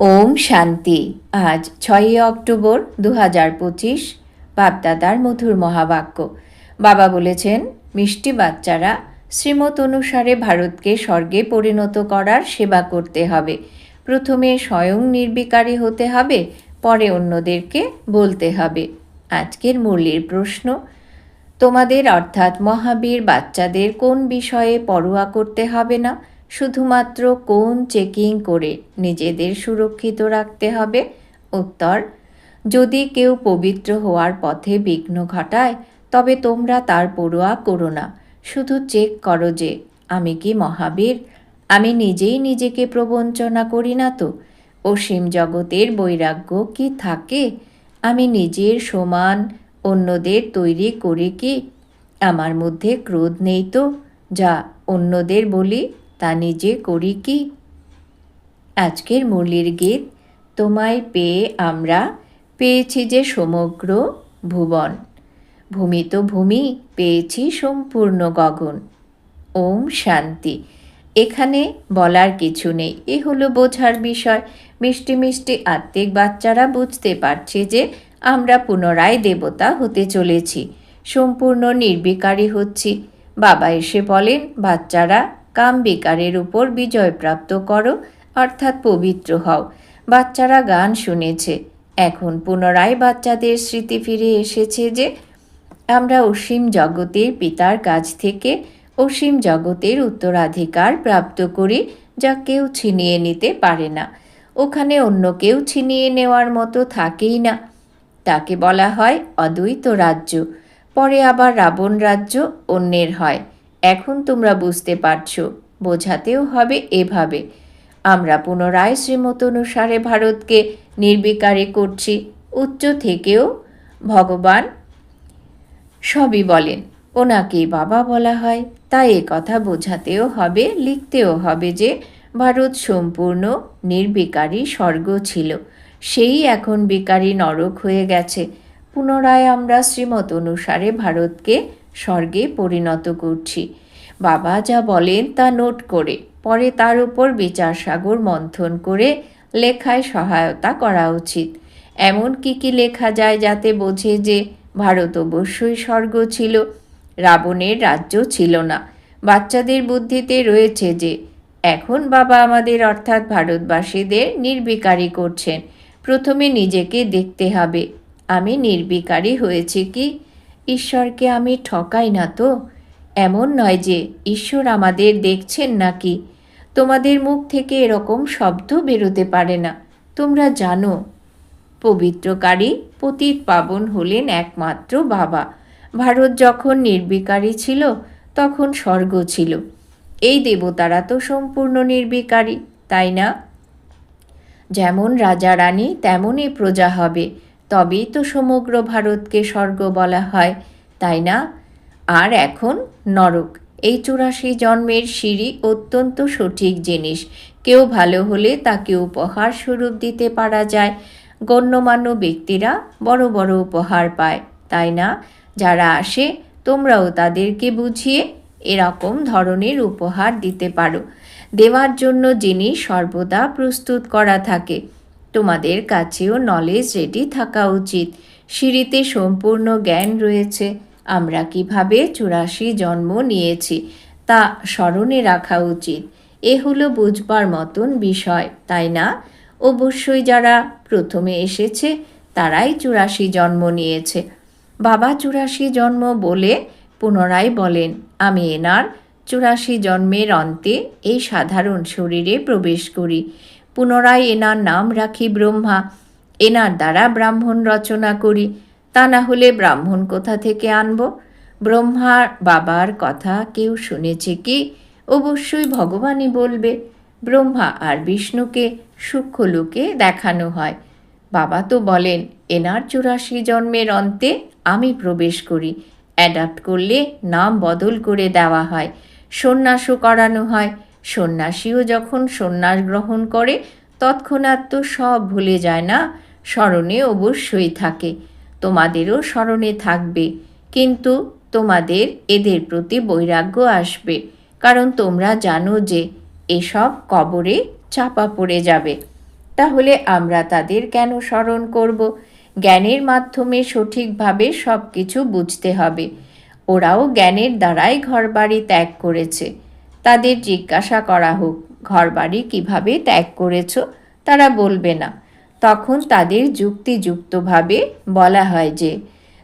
ওম শান্তি। আজ ছয়ই অক্টোবর দু হাজার পঁচিশ, বাপদাদার মধুর মহাবাক্য। বাবা বলেছেন, মিষ্টি বাচ্চারা শ্রীমত অনুসারে ভারতকে স্বর্গে পরিণত করার সেবা করতে হবে। প্রথমে স্বয়ং নির্বিকারী হতে হবে, পরে অন্যদেরকে বলতে হবে। আজকের মুরলির প্রশ্ন, তোমাদের অর্থাৎ মহাবীর বাচ্চাদের কোন বিষয়ে পরোয়া করতে হবে না? শুধুমাত্র কোন চেকিং করে নিজেদের সুরক্ষিত রাখতে হবে? উত্তর, যদি কেউ পবিত্র হওয়ার পথে বিঘ্ন ঘটায়, তবে তোমরা তার পড়ুয়া করো না। শুধু চেক করো যে, আমি কি মহাবীর? আমি নিজেই নিজেকে প্রবঞ্চনা করি না তো? অসীম জগতের বৈরাগ্য কি থাকে? আমি নিজের সমান অন্যদের তৈরি করে কি? আমার মধ্যে ক্রোধ নেই তো? যা অন্যদের বলি তা নিজে করি কি? আজকের মুরলির গীত, তোমায় পেয়ে আমরা পেয়েছি যে সমগ্র ভুবন। ভূমি তো ভূমি, পেয়েছি সম্পূর্ণ গগন। ওম শান্তি। এখানে বলার কিছু নেই, এ হলো বোঝার বিষয়। মিষ্টি মিষ্টি আত্মিক বাচ্চারা বুঝতে পারছে যে আমরা পুনরায় দেবতা হতে চলেছি। সম্পূর্ণ নির্বিকারী হচ্ছি। বাবা এসে বলেন, বাচ্চারা কাম বিকারের উপর বিজয় প্রাপ্ত করো, অর্থাৎ পবিত্র হও। বাচ্চারা গান শুনেছে। এখন পুনরায় বাচ্চাদের স্মৃতি ফিরে এসেছে যে, আমরা অসীম জগতের পিতার কাছ থেকে অসীম জগতের উত্তরাধিকার প্রাপ্ত করি, যা কেউ ছিনিয়ে নিতে পারে না। ওখানে অন্য কেউ ছিনিয়ে নেওয়ার মতো থাকেই না। তাকে বলা হয় অদ্বৈত রাজ্য। পরে আবার রাবণ রাজ্য অন্যের হয়। এখন তোমরা বুঝতে পারছ, বোঝাতেও হবে এভাবে। আমরা পুনরায় শ্রীমত অনুসারে ভারতকে নির্বিকারে করছি, উচ্চ থেকেও ভগবান সবই বলেন। ওনাকেই বাবা বলা হয়। তাই এ কথা বোঝাতেও হবে, লিখতেও হবে যে ভারত সম্পূর্ণ নির্বিকারী স্বর্গ ছিল। সেই এখন বিকারী নরক হয়ে গেছে। পুনরায় আমরা শ্রীমত অনুসারে ভারতকে স্বর্গে পরিণত করছি। বাবা যা বলেন তা নোট করে, পরে তার উপর বিচার সাগর মন্থন করে লেখায় সহায়তা করা উচিত। এমন কি কি লেখা যায় যাতে বোঝে যে ভারত অবশ্যই স্বর্গ ছিল, রাবণের রাজ্য ছিল না। বাচ্চাদের বুদ্ধিতে রয়েছে যে, এখন বাবা আমাদের অর্থাৎ ভারতবাসীদের নির্বিকারী করছেন। প্রথমে নিজেকে দেখতে হবে, আমি নির্বিকারী হয়েছি কি? ঈশ্বরকে আমি ঠকাই না তো? এমন নয় যে ঈশ্বর আমাদের দেখছেন নাকি। তোমাদের মুখ থেকে এরকম শব্দ বেরোতে পারে না। তোমরা জানো, পবিত্রকারী পতিত পাবন হলেন একমাত্র বাবা। ভারত যখন নির্বিকারী ছিল, তখন স্বর্গ ছিল। এই দেবতারা তো সম্পূর্ণ নির্বিকারী, তাই না? যেমন রাজা রানী, তেমনই প্রজা হবে। তবেই তো সমগ্র ভারতকে স্বর্গ বলা হয়, তাই না? আর এখন নরক। এই চুরাশি জন্মের সিঁড়ি অত্যন্ত সঠিক জিনিস। কেউ ভালো হলে তাকে উপহার স্বরূপ দিতে পারা যায়। গণ্যমান্য ব্যক্তিরা বড় বড় উপহার পায়, তাই না? যারা আসে, তোমরাও তাদেরকে বুঝিয়ে এরকম ধরনের উপহার দিতে পারো। দেওয়ার জন্য জিনিস সর্বদা প্রস্তুত করা থাকে। তোমাদের কাছেও নলেজ রেডি থাকা উচিত। সিঁড়িতে সম্পূর্ণ জ্ঞান রয়েছে। আমরা কীভাবে চুরাশি জন্ম নিয়েছি, তা স্মরণে রাখা উচিত। এ হলো বুঝবার মতন বিষয়, তাই না? অবশ্যই যারা প্রথমে এসেছে, তারাই চুরাশি জন্ম নিয়েছে। বাবা চুরাশি জন্ম বলে পুনরায় বলেন, আমি এনার চুরাশি জন্মের অন্তে এই সাধারণ শরীরে প্রবেশ করি। পুনরায় এনার নাম রাখি ব্রহ্মা। এনার দ্বারা ব্রাহ্মণ রচনা করি। তা না হলে ব্রাহ্মণ কোথা থেকে আনব? ব্রহ্মার বাবার কথা কেউ শুনেছে কি? অবশ্যই ভগবানই বলবে। ব্রহ্মা আর বিষ্ণুকে, সূক্ষ্মলোকে দেখানো হয়। বাবা তো বলেন, এনার চুরাশি জন্মের অন্তে আমি প্রবেশ করি। অ্যাডাপ্ট করলে নাম বদল করে দেওয়া হয়। সন্ন্যাসও করানো হয়। সন্ন্যাসীও যখন সন্ন্যাস গ্রহণ করে, তৎক্ষণাৎ তো সব ভুলে যায় না, স্মরণে অবশ্যই থাকে। তোমাদেরও স্মরণে থাকবে, কিন্তু তোমাদের এদের প্রতি বৈরাগ্য আসবে, কারণ তোমরা জানো যে এসব কবরে চাপা পড়ে যাবে। তাহলে আমরা তাদের কেন স্মরণ করব? জ্ঞানের মাধ্যমে সঠিকভাবে সব কিছু বুঝতে হবে। ওরাও জ্ঞানের দ্বারাই ঘরবাড়ি ত্যাগ করেছে। তাদের জিজ্ঞাসা করা হোক, ঘরবাড়ি কীভাবে ত্যাগ করেছ? তারা বলবে না। তখন তাদের যুক্তিযুক্তভাবে বলা হয় যে,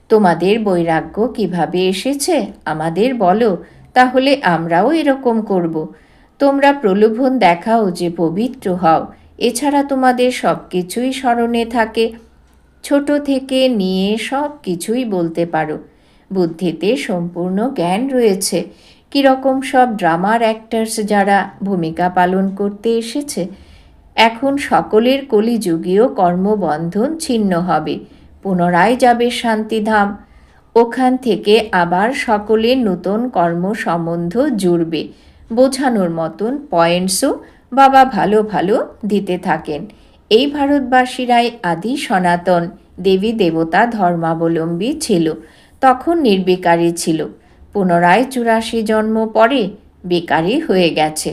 তোমাদের বৈরাগ্য কীভাবে এসেছে? আমাদের বলো, তাহলে আমরাও এরকম করব। তোমরা প্রলোভন দেখাও যে পবিত্র হও। এছাড়া তোমাদের সব কিছুই স্মরণে থাকে। ছোট থেকে নিয়ে সব কিছুই বলতে পারো। বুদ্ধিতে সম্পূর্ণ জ্ঞান রয়েছে। কীরকম সব ড্রামার অ্যাক্টার্স যারা ভূমিকা পালন করতে এসেছে, এখন সকলের কলিযুগীয় কর্মবন্ধন ছিন্ন হবে। পুনরায় যাবে শান্তিধাম। ওখান থেকে আবার সকলের নতুন কর্ম সম্বন্ধ জুড়বে। বোঝানোর মতন পয়েন্টসও বাবা ভালো ভালো দিতে থাকেন। এই ভারতবাসীরাই আদি সনাতন। দেবী দেবতা ধর্মাবলম্বী ছিল। তখন নির্বিকারী ছিল। পুনরায় চুরাশি জন্ম পরে বেকারি হয়ে গেছে।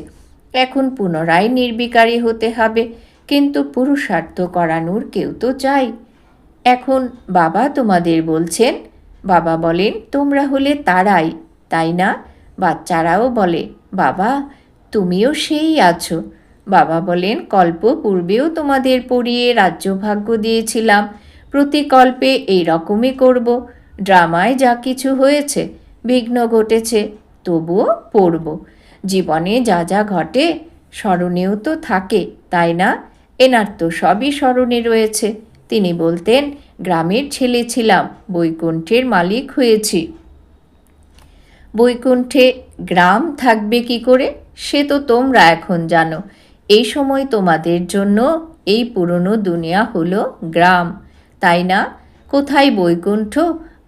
এখন পুনরায় নির্বিকারী হতে হবে, কিন্তু পুরুষার্থ করানোর কেউ তো চাই। এখন বাবা তোমাদের বলছেন, বাবা বলেন, তোমরা হলে তারাই, তাই না? বাচ্চারাও বলে, বাবা, তুমিও সেই আছো। বাবা বলেন, কল্প পূর্বেও তোমাদের পড়িয়ে রাজ্যভাগ্য দিয়েছিলাম। প্রতি কল্পে এই রকমই করব। ড্রামায় যা কিছু হয়েছে বিঘ্ন ঘটেছে, তবুও পড়ব। জীবনে যা যা ঘটে, স্মরণেও তো থাকে, তাই না? এনার তো সবই স্মরণে রয়েছে। তিনি বলতেন, গ্রামের ছেলে ছিলাম, বৈকুণ্ঠের মালিক হয়েছি। বৈকুণ্ঠে গ্রাম থাকবে কি করে? সে তো তোমরা এখন জানো। এই সময় তোমাদের জন্য এই পুরনো দুনিয়া হলো গ্রাম, তাই না? কোথায় বৈকুণ্ঠ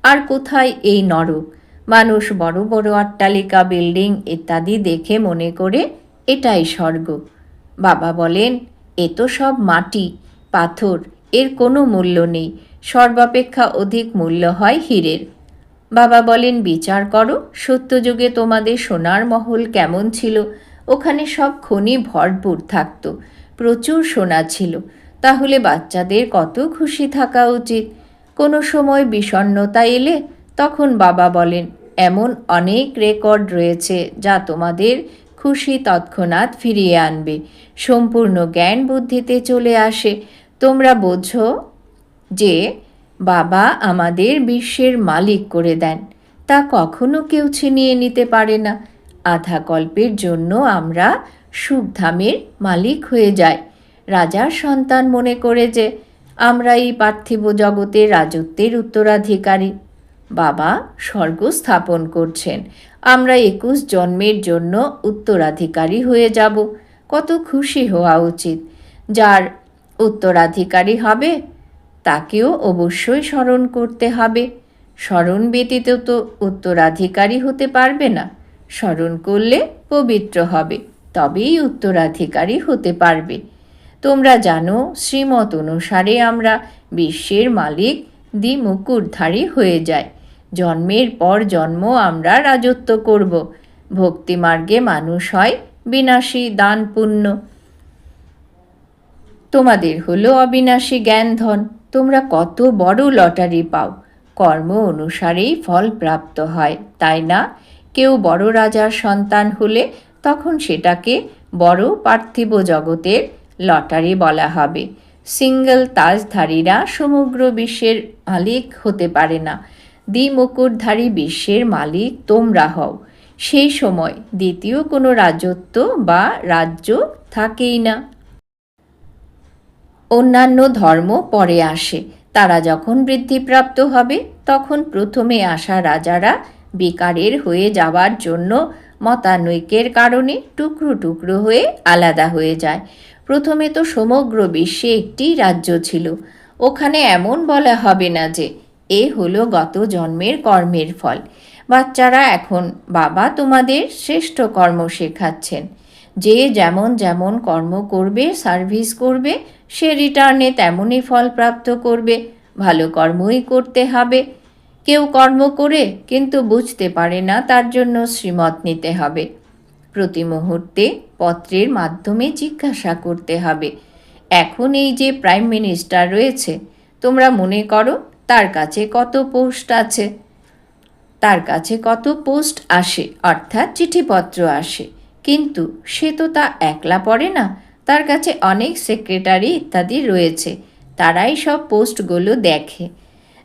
আর কোথায় এই নরক? মানুষ বড় বড় অট্টালিকা, বিল্ডিং ইত্যাদি দেখে মনে করে এটাই স্বর্গ। বাবা বলেন, এ তো সব মাটি, পাথর, এর কোনো মূল্য নেই, সর্বাপেক্ষা অধিক মূল্য হয় হীরের। বাবা বলেন, বিচার করো, সত্যযুগে তোমাদের সোনার মহল কেমন ছিল? ওখানে সব খনি ভরপুর থাকত, প্রচুর সোনা ছিল। তাহলে বাচ্চাদের কত খুশি থাকা উচিত? কোনো সময় বিষণ্নতা এলে তখন বাবা বলেন, এমন অনেক রেকর্ড রয়েছে যা তোমাদের খুশি তৎক্ষণাৎ ফিরিয়ে আনবে। সম্পূর্ণ জ্ঞান বুদ্ধিতে চলে আসে। তোমরা বোঝো যে বাবা আমাদের বিশ্বের মালিক করে দেন। তা কখনো কেউ ছিনিয়ে নিতে পারে না। আধা কল্পের জন্য আমরা সুখধামের মালিক হয়ে যাই। রাজার সন্তান মনে করে যে আমরা এই পার্থিব জগতের রাজত্বের উত্তরাধিকারী। বাবা স্বর্গ স্থাপন করছেন। আমরা একুশ জন্মের জন্য উত্তরাধিকারী হয়ে যাব। কত খুশি হওয়া উচিত। যার উত্তরাধিকারী হবে, তাকেও অবশ্যই স্মরণ করতে হবে। স্মরণ ব্যতীত তো উত্তরাধিকারী হতে পারবে না। স্মরণ করলে পবিত্র হবে, তবেই উত্তরাধিকারী হতে পারবে। তোমরা জানো, শ্রীমত অনুসারে আমরা বিশ্বের মালিক দ্বি মুকুটধারী হয়ে যায় জন্মের পর জন্ম আমরা রাজত্ব করব। ভক্তিমার্গে মানুষ হয় বিনাশী দান পুণ্য তোমাদের হলো অবিনাশী জ্ঞান ধন তোমরা কত বড় লটারি পাও। কর্ম অনুসারেই ফল প্রাপ্ত হয়, তাই না? কেউ বড় রাজার সন্তান হলে তখন সেটাকে বড় পার্থিব জগতের লটারি বলা হবে। সিঙ্গল তাজধারীরা সমগ্র বিশ্বের মালিক হতে পারে না। দ্বিমুকুটধারী বিশ্বের মালিক তোমরা হও। সেই সময় দ্বিতীয় কোনো রাজত্ব বা রাজ্য থাকেই না। অন্যান্য ধর্ম পরে আসে। তারা যখন বৃদ্ধিপ্রাপ্ত হবে, তখন প্রথমে আসা রাজারা বেকারের হয়ে যাওয়ার জন্য মতানৈক্যের কারণে টুকরো টুকরো হয়ে আলাদা হয়ে যায়। প্রথমে তো সমগ্র বিশ্বে একটি রাজ্য ছিল। ওখানে এমন বলা হবে না যে এ হলো গত জন্মের কর্মের ফল। বাচ্চারা এখন, বাবা তোমাদের শ্রেষ্ঠ কর্ম শেখাচ্ছেন। যে যেমন যেমন কর্ম করবে, সার্ভিস করবে, সে রিটার্নে তেমনই ফল প্রাপ্ত করবে, ভালো কর্মই করতে হবে। কেউ কর্ম করে, কিন্তু বুঝতে পারে না তার জন্য শ্রীমত নিতে হবে। প্রতি মুহূর্তে পত্রের মাধ্যমে জিজ্ঞাসা করতে হবে। এখন এই যে প্রাইম মিনিস্টার রয়েছে, তোমরা মনে করো তার কাছে কত পোস্ট আছে? তার কাছে কত পোস্ট আসে? অর্থাৎ চিঠিপত্র আসে। কিন্তু সে তো তা একলা পড়ে না। তার কাছে অনেক সেক্রেটারি ইত্যাদি রয়েছে। তারাই সব পোস্টগুলো দেখে।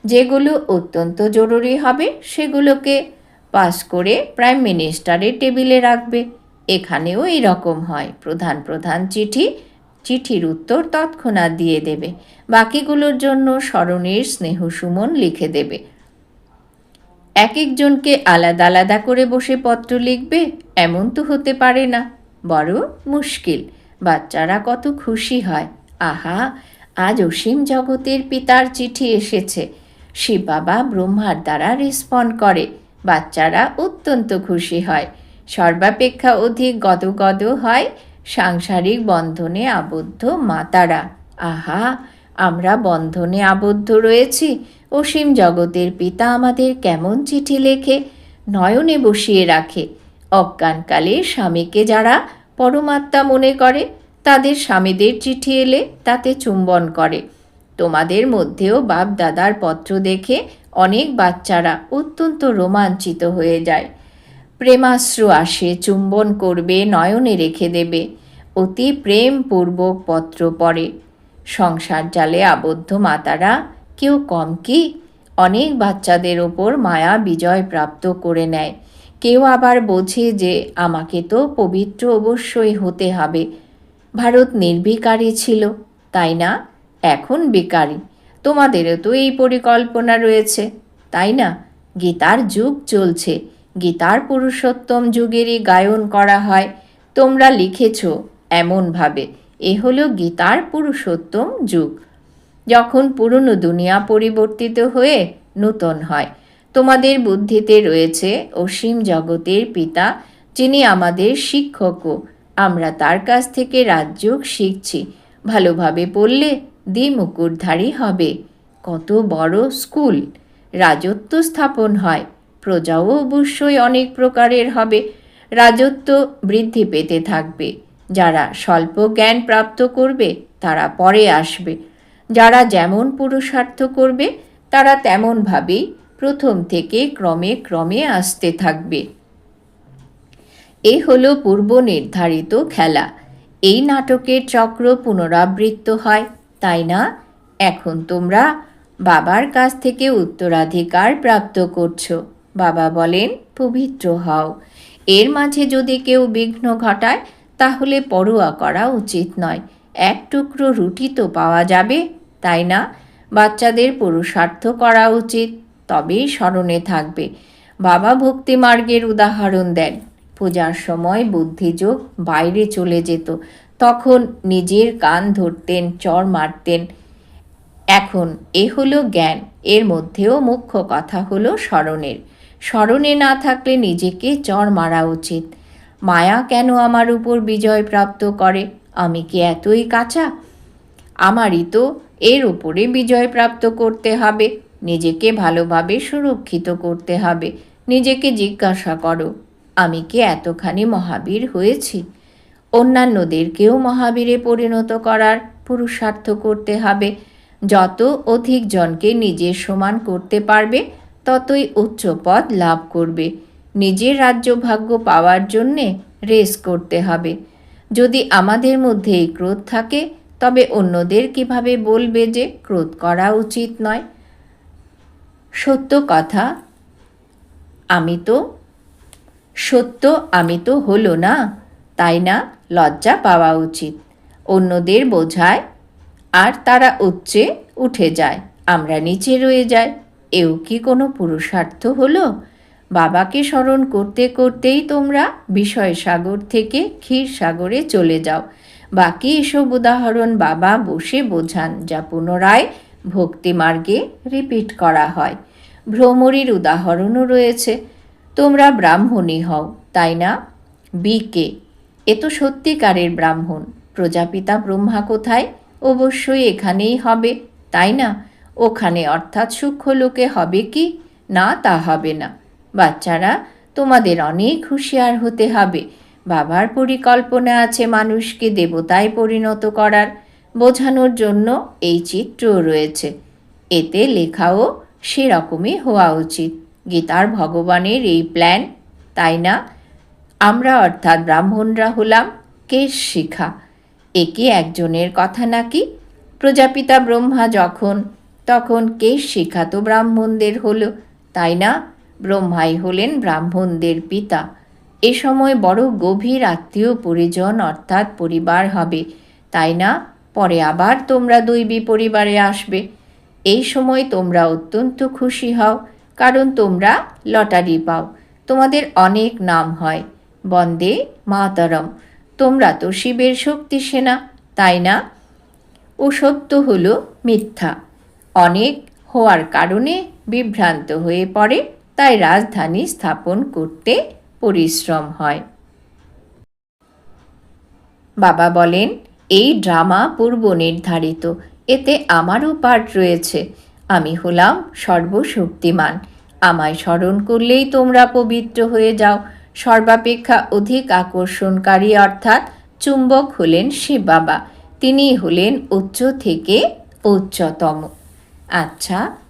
যেগুলো অত্যন্ত জরুরি হবে, সেগুলোকে পাস করে প্রাইম মিনিস্টারের টেবিলে রাখবে। এখানেও এই রকম হয়। প্রধান প্রধান চিঠি চিঠির উত্তর তৎক্ষণাৎ দিয়ে দেবে। বাকিগুলোর জন্য স্মরণের স্নেহ সুমন লিখে দেবে। এক একজনকে আলাদা আলাদা করে বসে পত্র লিখবে, এমন তো হতে পারে না। বড় মুশকিল। বাচ্চারা কত খুশি হয়। আহা, আজ অসীম জগতের পিতার চিঠি এসেছে। শিব বাবা ব্রহ্মার দ্বারা রেসপন্ড করে। বাচ্চারা অত্যন্ত খুশি হয়। সর্বাপেক্ষা অধিক গদগদ হয় সাংসারিক বন্ধনে আবদ্ধ মাতারা। আহা, আমরা বন্ধনে আবদ্ধ রয়েছি। অসীম জগতের পিতা আমাদের কেমন চিঠি লেখে, নয়নে বসিয়ে রাখে। অজ্ঞানকালে স্বামীকে যারা পরমাত্মা মনে করে, তাদের স্বামীদের চিঠি এলে তাতে চুম্বন করে। তোমাদের মধ্যেও বাপ দাদার পত্র দেখে অনেক বাচ্চারা অত্যন্ত রোমাঞ্চিত হয়ে যায়। প্রেমাশ্রু আসে, চুম্বন করবে, নয়নে রেখে দেবে। অতি প্রেমপূর্বক পত্র পড়ে। সংসার জালে আবদ্ধ মাতারা কেউ কম কি? অনেক বাচ্চাদের ওপর মায়া বিজয় প্রাপ্ত করে নেয়। কেউ আবার বোঝে যে আমাকে তো পবিত্র অবশ্যই হতে হবে। ভারত নির্বিকারী ছিল, তাই না? এখন বেকারি। তোমাদেরও তো এই পরিকল্পনা রয়েছে, তাই না? গীতার যুগ চলছে, গীতার পুরুষোত্তম যুগেরই গায়ন করা হয়। তোমরা লিখেছ এমনভাবে, এ হলো গীতার পুরুষোত্তম যুগ। যখন পুরনো দুনিয়া পরিবর্তিত হয়ে নূতন হয়, তোমাদের বুদ্ধিতে রয়েছে অসীম জগতের পিতা, যিনি আমাদের শিক্ষকও আমরা তার কাছ থেকে রাজযোগ শিখছি। ভালোভাবে পড়লে দ্বিমুকুটধারী হবে। কত বড় স্কুল। রাজত্ব স্থাপন হয়। প্রজাও অবশ্যই অনেক প্রকারের হবে। রাজত্ব বৃদ্ধি পেতে থাকবে। যারা স্বল্প জ্ঞান প্রাপ্ত করবে, তারা পরে আসবে। যারা যেমন পুরুষার্থ করবে, তারা তেমনভাবেই প্রথম থেকে ক্রমে ক্রমে আসতে থাকবে। এ হলো পূর্ব নির্ধারিত খেলা। এই নাটকের চক্র পুনরাবৃত্ত হয়, তাই না? এখন তোমরা বাবার কাছ থেকে উত্তরাধিকার প্রাপ্ত করছ। বাবা বলেন, পবিত্র হও। এর মাঝে যদি কেউ বিঘ্ন ঘটায় তাহলে পরোয়া করা উচিত নয়। এক টুকরো রুটি তো পাওয়া যাবে, তাই না? বাচ্চাদের পুরুষার্থ করা উচিত, তবেই স্মরণে থাকবে। বাবা ভক্তি মার্গের উদাহরণ দেন। পূজার সময় বুদ্ধিযোগ বাইরে চলে যেত। তখন নিজের কান ধরতেন, চর মারতেন। এখন এ হলো জ্ঞান, এর মধ্যেও মুখ্য কথা হলো স্মরণের। স্মরণে না থাকলে নিজেকে চর মারা উচিত। মায়া কেন আমার উপর বিজয় প্রাপ্ত করে? আমি কি এতই কাঁচা? আমারই তো এর উপরে বিজয় প্রাপ্ত করতে হবে। নিজেকে ভালোভাবে সুরক্ষিত করতে হবে। নিজেকে জিজ্ঞাসা করো, আমি কি এতখানি মহাবীর হয়েছি? অন্যান্যদেরকেও মহাবীরে পরিণত করার পুরুষার্থ করতে হবে। যত অধিক জনকে নিজের সমান করতে পারবে, ততই উচ্চ পদ লাভ করবে। নিজের রাজ্য ভাগ্য পাওয়ার জন্যে রেস করতে হবে। যদি আমাদের মধ্যে এই ক্রোধ থাকে, তবে অন্যদের কীভাবে বলবে যে ক্রোধ করা উচিত নয়? সত্য কথা, আমি তো, সত্য আমি তো হলো না, তাই না লজ্জা পাওয়া উচিত। অন্যদের বোঝায়, আর তারা উচ্চে উঠে যায়, আমরা নিচে রয়ে যাই। এও কি কোনো পুরুষার্থ হলো? বাবাকে স্মরণ করতে করতেই তোমরা বিষয় সাগর থেকে ক্ষীর সাগরে চলে যাও। বাকি এসব উদাহরণ বাবা বসে বোঝান, যা পুনরায় ভক্তিমার্গে রিপিট করা হয়। ভ্রমরীর উদাহরণও রয়েছে, তোমরা ব্রাহ্মণী হও, তাই না? বিকে এ তো সত্যিকারের ব্রাহ্মণ। প্রজাপিতা ব্রহ্মা কোথায়? অবশ্যই এখানেই হবে, তাই না? ওখানে অর্থাৎ সূক্ষ্ম লোকে হবে কি? না, তা হবে না। বাচ্চারা, তোমাদের অনেক হুঁশিয়ার হতে হবে। বাবার পরিকল্পনা আছে মানুষকে দেবতায় পরিণত করার। বোঝানোর জন্য এই চিত্র রয়েছে। এতে লেখাও সেরকমই হওয়া উচিত। গীতার ভগবানের এই প্ল্যান তাই না? আমরা অর্থাৎ ব্রাহ্মণরা হলাম কেশ শিখা। একে একজনের কথা নাকি? প্রজাপিতা ব্রহ্মা যখন, তখন কেশ শিখা তো ব্রাহ্মণদের হলো, তাই না? ব্রহ্মাই হলেন ব্রাহ্মণদের পিতা। এ সময় বড় গভীর আত্মীয় পরিজন অর্থাৎ পরিবার হবে। তাই না? পরে আবার তোমরা দৈবী পরিবারে আসবে। এই সময় তোমরা অত্যন্ত খুশি হও, কারণ তোমরা লটারি পাও। তোমাদের অনেক নাম হয়। বন্দে মাতরম। তোমরা তো শিবের শক্তি সেনা, তাই না? ও সত্য হল মিথ্যা। অনেক হওয়ার কারণে বিভ্রান্ত হয়ে পড়ে তাই রাজধানী স্থাপন করতে পরিশ্রম হয়। বাবা বলেন, এই ড্রামা পূর্ব নির্ধারিত। এতে আমারও পার্ট রয়েছে। আমি হলাম সর্বশক্তিমান। আমায় স্মরণ করলেই তোমরা পবিত্র হয়ে যাও। সর্বাপেক্ষা অধিক আকর্ষণকারী অর্থাৎ চুম্বক হলেন শিব বাবা। তিনি হলেন উচ্চ থেকে উচ্চতম। আচ্ছা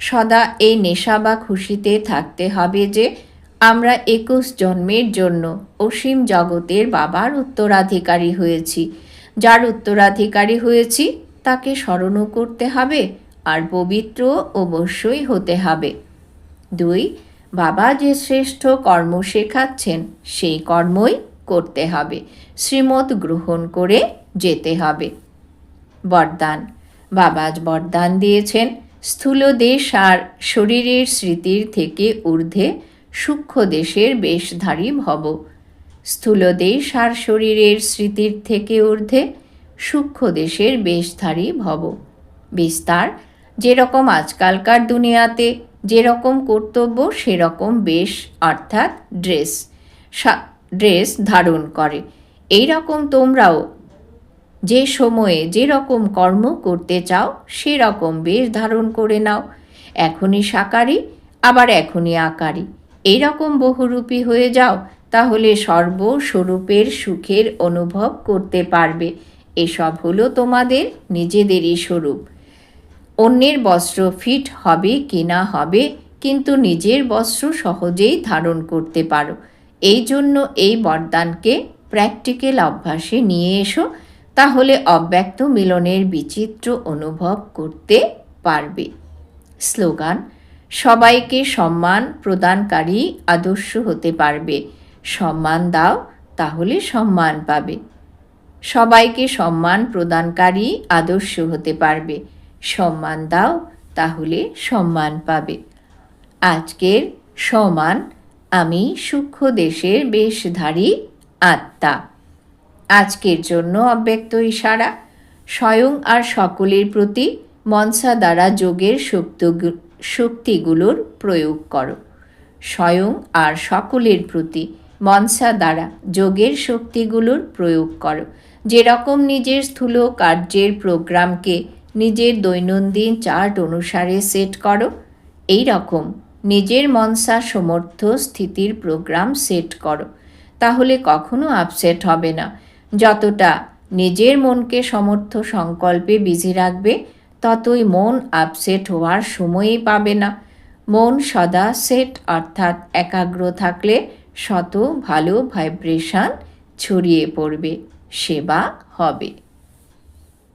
সদা এই নেশা বা খুশিতে থাকতে হবে যে আমরা একুশ জন্মের জন্য অসীম জগতের বাবার উত্তরাধিকারী হয়েছি। যার উত্তরাধিকারী হয়েছি, তাকে স্মরণও করতে হবে আর পবিত্র অবশ্যই হতে হবে। দুই, বাবা যে শ্রেষ্ঠ কর্ম শেখাচ্ছেন, সেই কর্মই করতে হবে। শ্রীমত গ্রহণ করে যেতে হবে। বরদান বাবাজ বরদান দিয়েছেন। স্থূল দেশ আর শরীরের স্মৃতির থেকে ঊর্ধ্বে সূক্ষ্ম দেশের বেশধারী ভব। স্থূল দেশ আর শরীরের স্মৃতির থেকে ঊর্ধ্বে সূক্ষ্ম দেশের বেশধারী ভব। বিস্তার, যেরকম আজকালকার দুনিয়াতে, যেরকম কর্তব্য, সেরকম বেশ, অর্থাৎ ড্রেস ড্রেস ধারণ করে। এই রকম তোমরাও যে সময়ে যে রকম কর্ম করতে চাও, সেরকম বেশ ধারণ করে নাও। এখনই সাকারি, আবার এখনই আকারী। এইরকম বহুরূপী হয়ে যাও, তাহলে সর্বস্বরূপের সুখের অনুভব করতে পারবে। এসব হলো তোমাদের নিজেদেরই স্বরূপ। অন্যের বস্ত্র ফিট হবে কি না হবে, কিন্তু নিজের বস্ত্র সহজেই ধারণ করতে পারো। এই জন্য এই বরদানকে প্র্যাকটিক্যাল অভ্যাসে নিয়ে এসো। তাহলে অব্যক্ত মিলনের বিচিত্র অনুভব করতে পারবে। স্লোগান, সবাইকে সম্মান প্রদানকারী আদর্শ হতে পারবে। সম্মান দাও, তাহলে সম্মান পাবে। সবাইকে সম্মান প্রদানকারী আদর্শ হতে পারবে। সম্মান দাও, তাহলে সম্মান পাবে। আজকের সমান, আমি সূক্ষ্ম দেশের বেশধারী আত্মা। আজকের জন্য অব্যক্ত ইশারা। স্বয়ং আর সকলের প্রতি মনসা দ্বারা যোগের শক্তি শক্তিগুলোর প্রয়োগ করো। স্বয়ং আর সকলের প্রতি মনসা দ্বারা যোগের শক্তিগুলোর প্রয়োগ করো। যেরকম নিজের স্থূল কার্যের প্রোগ্রামকে নিজের দৈনন্দিন চার্ট অনুসারে সেট করো এই রকম নিজের মনসা সমর্থ স্থিতির প্রোগ্রাম সেট করো। তাহলে কখনো আপসেট হবে না। যতটা নিজের মনকে সমর্থ সংকল্পে বিজি রাখবে, ততই মন আপসেট হওয়ার সময়ই পাবে না। মন সদা সেট অর্থাৎ একাগ্র থাকলে শত ভালো ভাইব্রেশন ছড়িয়ে পড়বে, সেবা হবে।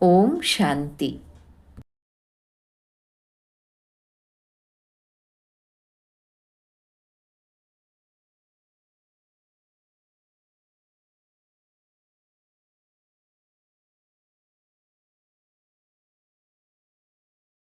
ওম শান্তি।